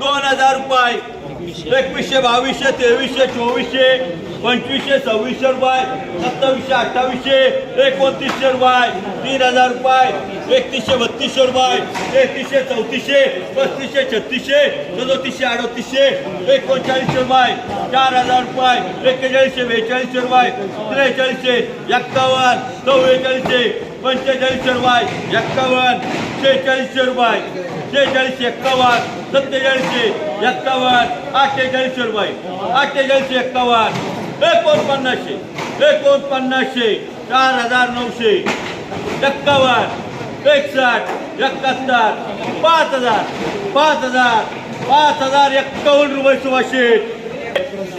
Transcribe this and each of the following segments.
दोन हजार रुपये. एकवीसशे बावीसशे तेवीसशे चोवीसशे पंचवीसशे सव्वीसशे रुपये सत्तावीसशे अठ्ठावीसशे एकोणतीसशे रुपये तीन हजार रुपये एकतीसशे बत्तीसशे रुपये तेहतीसशे चौतीसशे पस्तीसशे छत्तीसशे सदोतीसशे अडतीसशे एकोणचाळीसशे रुपये चार हजार रुपये एक्केचाळीसशे बेचाळीसशे रुपये त्रेचाळीसशे एक्कावन्न चव्वेचाळीसशे पंचेचाळीसशे रुपये एक्कावन्न शेहेचाळीसशे रुपये. शेहेचाळीसशे एक्कावन्न सत्तेचाळीसशे एक्कावन्न अठ्ठेचाळीसशे रुपये अठ्ठेचाळीसशे एक्कावन्न एकोणपन्नासशे एकोणपन्नासशे चार हजार नऊशे एक्कावन्न एकसष्ट एकाहत्तर पाच हजार पाच हजार पाच हजार एक्कावन्न रुपये सुभाषे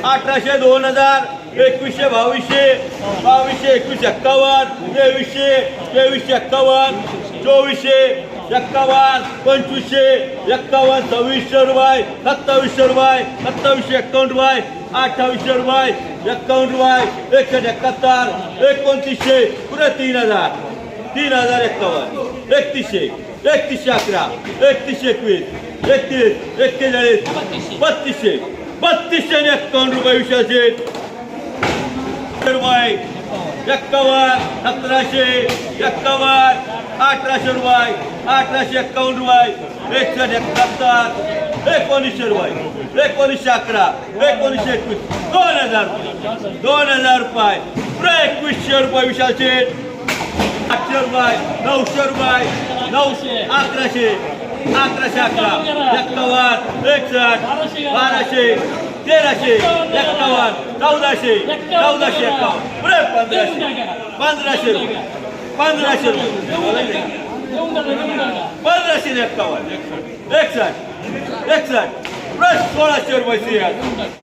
अठराशे दोन हजार एकवीसशे बावीसशे बावीसशे एकवीस एक्कावन्न तेवीसशे तेवीसशे एक्कावन्न चोवीसशे एक्कावन्न पंचवीसशे एक्कावन्न सव्वीसशे रुपये सत्तावीसशे रुपये सत्तावीसशे एक्कावन्न रुपये अठ्ठावीसशे रुपये एक्कावन्न रुपये एकशे एकाहत्तर एकोणतीसशे पुरे तीन हजार तीन हजार एक्कावन्न एकतीसशे एकतीसशे अकरा एकतीसशे एकवीस एकतीस एक्केचाळीस बत्तीसशे बत्तीसशे आणि एक्कावन्न रुपये विषयाचे रुपये एक्कावन्न सतराशे एक्कावन्न अठराशे रुपये. अठराशे एक्कावन्न रुपये एकशे एकाहत्तर एकोणीसशे रुपये एकोणीसशे अकरा एकोणीसशे एकवीस दोन हजार रुपये. दोन हजार रुपये. एकवीसशे रुपये विषयाचे आठशे रुपये नऊशे रुपये नऊशे अकराशे अकराशे अकरा एक्कावन्न एकसष्ट बाराशे तेराशे एक्कावन्न चौदाशे चौदाशे एक्कावन्न पुरे पंधराशे पंधराशे रुपये. पंधराशे रुपये. पंधराशे एक्कावन्न एकसष्ट एकसष्ट पुरे सोळाशे रुपये